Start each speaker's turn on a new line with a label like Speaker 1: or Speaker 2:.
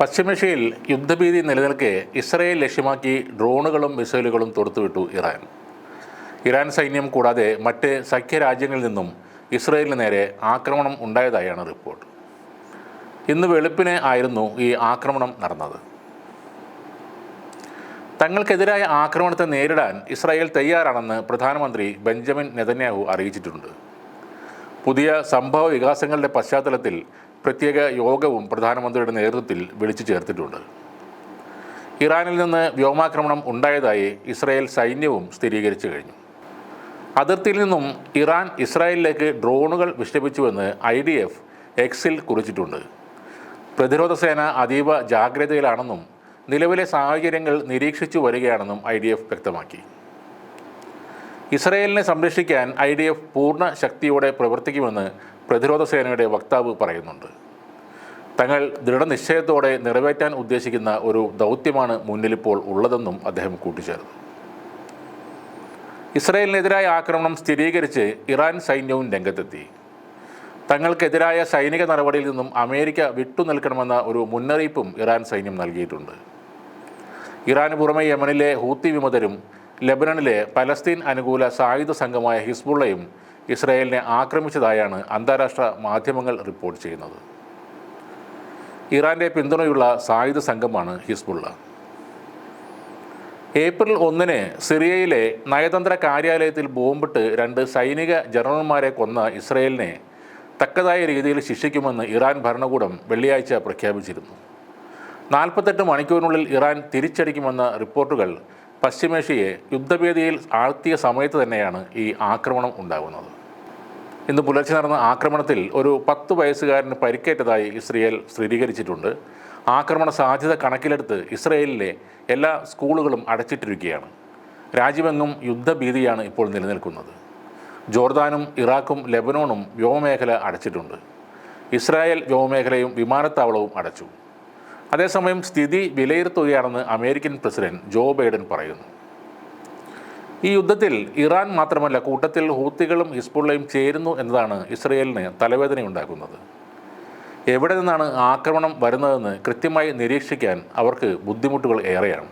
Speaker 1: പശ്ചിമേഷ്യയിൽ യുദ്ധഭീതി നിലനിൽക്കെ ഇസ്രയേൽ ലക്ഷ്യമാക്കി ഡ്രോണുകളും മിസൈലുകളും തൊടുത്തുവിട്ടു ഇറാൻ. ഇറാൻ സൈന്യം കൂടാതെ മറ്റ് സഖ്യരാജ്യങ്ങളിൽ നിന്നും ഇസ്രയേലിന് നേരെ ആക്രമണം ഉണ്ടായതായാണ് റിപ്പോർട്ട്. ഇന്ന് വെളുപ്പിനെ ആയിരുന്നു ഈ ആക്രമണം നടന്നത്. തങ്ങൾക്കെതിരായ ആക്രമണത്തെ നേരിടാൻ ഇസ്രായേൽ തയ്യാറാണെന്ന് പ്രധാനമന്ത്രി ബെഞ്ചമിൻ നെതന്യാഹു അറിയിച്ചിട്ടുണ്ട്. പുതിയ സംഭവ വികാസങ്ങളുടെ പശ്ചാത്തലത്തിൽ പ്രത്യേക യോഗവും പ്രധാനമന്ത്രിയുടെ നേതൃത്വത്തിൽ വിളിച്ചു ചേർത്തിട്ടുണ്ട്. ഇറാനിൽ നിന്ന് വ്യോമാക്രമണം ഉണ്ടായതായി ഇസ്രായേൽ സൈന്യവും സ്ഥിരീകരിച്ചു കഴിഞ്ഞു. അതിർത്തിയിൽ നിന്നും ഇറാൻ ഇസ്രായേലിലേക്ക് ഡ്രോണുകൾ വിക്ഷേപിച്ചുവെന്ന് ഐ ഡി എഫ് എക്സിൽ കുറിച്ചിട്ടുണ്ട്. പ്രതിരോധ സേന അതീവ ജാഗ്രതയിലാണെന്നും നിലവിലെ സാഹചര്യങ്ങൾ നിരീക്ഷിച്ചു വരികയാണെന്നും ഐ ഡി എഫ് വ്യക്തമാക്കി. ഇസ്രയേലിനെ സംരക്ഷിക്കാൻ ഐ ഡി എഫ് പൂർണ ശക്തിയോടെ പ്രവർത്തിക്കുമെന്ന് പ്രതിരോധ സേനയുടെ വക്താവ് പറയുന്നുണ്ട്. തങ്ങൾ ദൃഢനിശ്ചയത്തോടെ നിറവേറ്റാൻ ഉദ്ദേശിക്കുന്ന ഒരു ദൗത്യമാണ് മുന്നിലിപ്പോൾ ഉള്ളതെന്നും അദ്ദേഹം കൂട്ടിച്ചേർത്തു. ഇസ്രയേലിനെതിരായ ആക്രമണം സ്ഥിരീകരിച്ച് ഇറാൻ സൈന്യവും രംഗത്തെത്തി. തങ്ങൾക്കെതിരായ സൈനിക നടപടിയിൽ നിന്നും അമേരിക്ക വിട്ടുനിൽക്കണമെന്ന ഒരു മുന്നറിയിപ്പും ഇറാൻ സൈന്യം നൽകിയിട്ടുണ്ട്. ഇറാന് പുറമെ യമനിലെ ഹൂത്തി വിമതരും ലെബനനിലെ പലസ്തീൻ അനുകൂല സായുധ സംഘമായ ഹിസ്ബുള്ളയും ഇസ്രായേലിനെ ആക്രമിച്ചതായാണ് അന്താരാഷ്ട്ര മാധ്യമങ്ങൾ റിപ്പോർട്ട് ചെയ്യുന്നത്. ഇറാന്റെ പിന്തുണയുള്ള സായുധ സംഘമാണ് ഹിസ്ബുള്ള. ഏപ്രിൽ ഒന്നിന് സിറിയയിലെ നയതന്ത്ര കാര്യാലയത്തിൽ ബോംബിട്ട് രണ്ട് സൈനിക ജനറൽമാരെ കൊന്ന ഇസ്രയേലിനെ തക്കതായ രീതിയിൽ ശിക്ഷിക്കുമെന്ന് ഇറാൻ ഭരണകൂടം വെള്ളിയാഴ്ച പ്രഖ്യാപിച്ചിരുന്നു. നാൽപ്പത്തെട്ട് മണിക്കൂറിനുള്ളിൽ ഇറാൻ തിരിച്ചടിക്കുമെന്ന റിപ്പോർട്ടുകൾ പശ്ചിമേഷ്യയെ യുദ്ധഭേദിയിൽ ആഴ്ത്തിയ സമയത്ത് തന്നെയാണ് ഈ ആക്രമണം ഉണ്ടാകുന്നത്. ഇന്ന് പുലർച്ചെ നടന്ന ആക്രമണത്തിൽ ഒരു പത്ത് വയസ്സുകാരന് പരിക്കേറ്റതായി ഇസ്രയേൽ സ്ഥിരീകരിച്ചിട്ടുണ്ട്. ആക്രമണ സാധ്യത കണക്കിലെടുത്ത് ഇസ്രയേലിലെ എല്ലാ സ്കൂളുകളും അടച്ചിട്ടിരിക്കുകയാണ്. രാജ്യമെങ്ങും യുദ്ധഭീതിയാണ് ഇപ്പോൾ നിലനിൽക്കുന്നത്. ജോർദാനും ഇറാഖും ലെബനോണും വ്യോമമേഖല അടച്ചിട്ടുണ്ട്. ഇസ്രായേൽ വ്യോമമേഖലയും വിമാനത്താവളവും അടച്ചു. അതേസമയം സ്ഥിതി വിലയിരുത്തുകയാണെന്ന് അമേരിക്കൻ പ്രസിഡന്റ് ജോ ബൈഡൻ പറയുന്നു. ഈ യുദ്ധത്തിൽ ഇറാൻ മാത്രമല്ല കൂട്ടത്തിൽ ഹൂത്തികളും ഹിസ്ബുള്ളയും ചേരുന്നു എന്നതാണ് ഇസ്രയേലിന് തലവേദനയുണ്ടാക്കുന്നത്. എവിടെ നിന്നാണ് ആക്രമണം വരുന്നതെന്ന് കൃത്യമായി നിരീക്ഷിക്കാൻ അവർക്ക് ബുദ്ധിമുട്ടുകൾ ഏറെയാണ്.